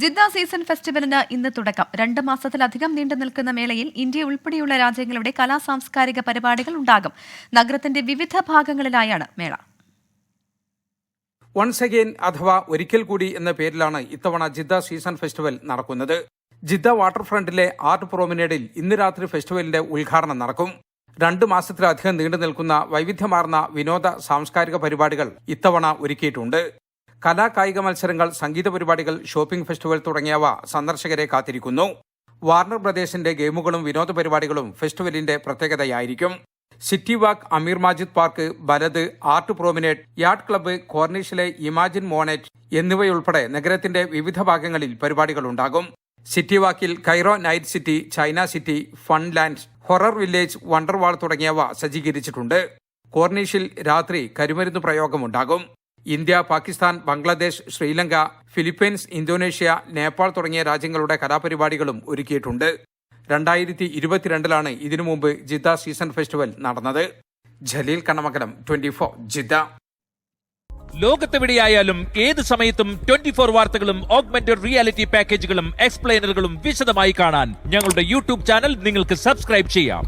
Jeddah season ഫെസ്റ്റിവലിന് ഇന്ന് തുടക്കം. രണ്ട് മാസത്തിലധികം നീണ്ടു നിൽക്കുന്ന മേളയിൽ ഇന്ത്യ ഉൾപ്പെടെയുള്ള രാജ്യങ്ങളുടെ കലാ സാംസ്കാരിക പരിപാടികൾ ഉണ്ടാകും. നഗരത്തിന്റെ വിവിധ ഭാഗങ്ങളിലായാണ് മേള. വൺസ് അഗെയിൻ അഥവാ ഒരിക്കൽ കൂടി എന്ന പേരിലാണ് ഇത്തവണ ജിദ്ദ സീസൺ ഫെസ്റ്റിവൽ നടക്കുന്നത്. ജിദ്ദ വാട്ടർ ഫ്രണ്ടിലെ ആർട്ട് പ്രൊമിനേഡിൽ ഇന്ന് രാത്രി ഫെസ്റ്റിവലിന്റെ ഉദ്ഘാടനം നടക്കും. രണ്ട് മാസത്തിലധികം നീണ്ടു നിൽക്കുന്ന വൈവിധ്യമാർന്ന വിനോദ സാംസ്കാരിക പരിപാടികൾ ഇത്തവണ ഒരുക്കിയിട്ടുണ്ട്. കലാ കായിക മത്സരങ്ങൾ സംഗീത പരിപാടികൾ ഷോപ്പിംഗ് ഫെസ്റ്റിവൽ തുടങ്ങിയവ സന്ദർശകരെ കാത്തിരിക്കുന്നു. വാർണർ ബ്രദേഴ്സിന്റെ ഗെയിമുകളും വിനോദ പരിപാടികളും ഫെസ്റ്റിവലിന്റെ പ്രത്യേകതയായിരിക്കും. City walk Amir Majid park Balad art promenade yard club കോർണിഷിലെ imagine Monet എന്നിവയുൾപ്പെടെ നഗരത്തിന്റെ വിവിധ ഭാഗങ്ങളിൽ പരിപാടികളുണ്ടാകും സിറ്റി വാക്കിൽ Cairo night city China city Funland horror village Wonderwall തുടങ്ങിയവ സജ്ജീകരിച്ചിട്ടുണ്ട്. കോർണിഷിൽ രാത്രി കരിമരുന്ന് പ്രയോഗമുണ്ടാകും. India Pakistan Bangladesh Sri Lanka Philippines Indonesia Nepal തുടങ്ങിയ രാജ്യങ്ങളുടെ കലാപരിപാടികളും ഒരുക്കിയിട്ടുണ്ട്. രണ്ടായിരത്തി ഇരുപത്തിരണ്ടിലാണ് ഇതിനു മുമ്പ് ജിദ്ദ സീസൺ ഫെസ്റ്റിവൽ നടന്നത്. Jaleel Kannamangalam twenty four Jeddah. ലോകത്തെവിടെയായാലും ഏത് സമയത്തും ട്വന്റി ഫോർ വാർത്തകളും ഓഗ്മെന്റഡ് റിയാലിറ്റി പാക്കേജുകളും എക്സ്പ്ലെയിനറുകളും വിശദമായി കാണാൻ ഞങ്ങളുടെ യൂട്യൂബ് ചാനൽ നിങ്ങൾക്ക് സബ്സ്ക്രൈബ് ചെയ്യാം.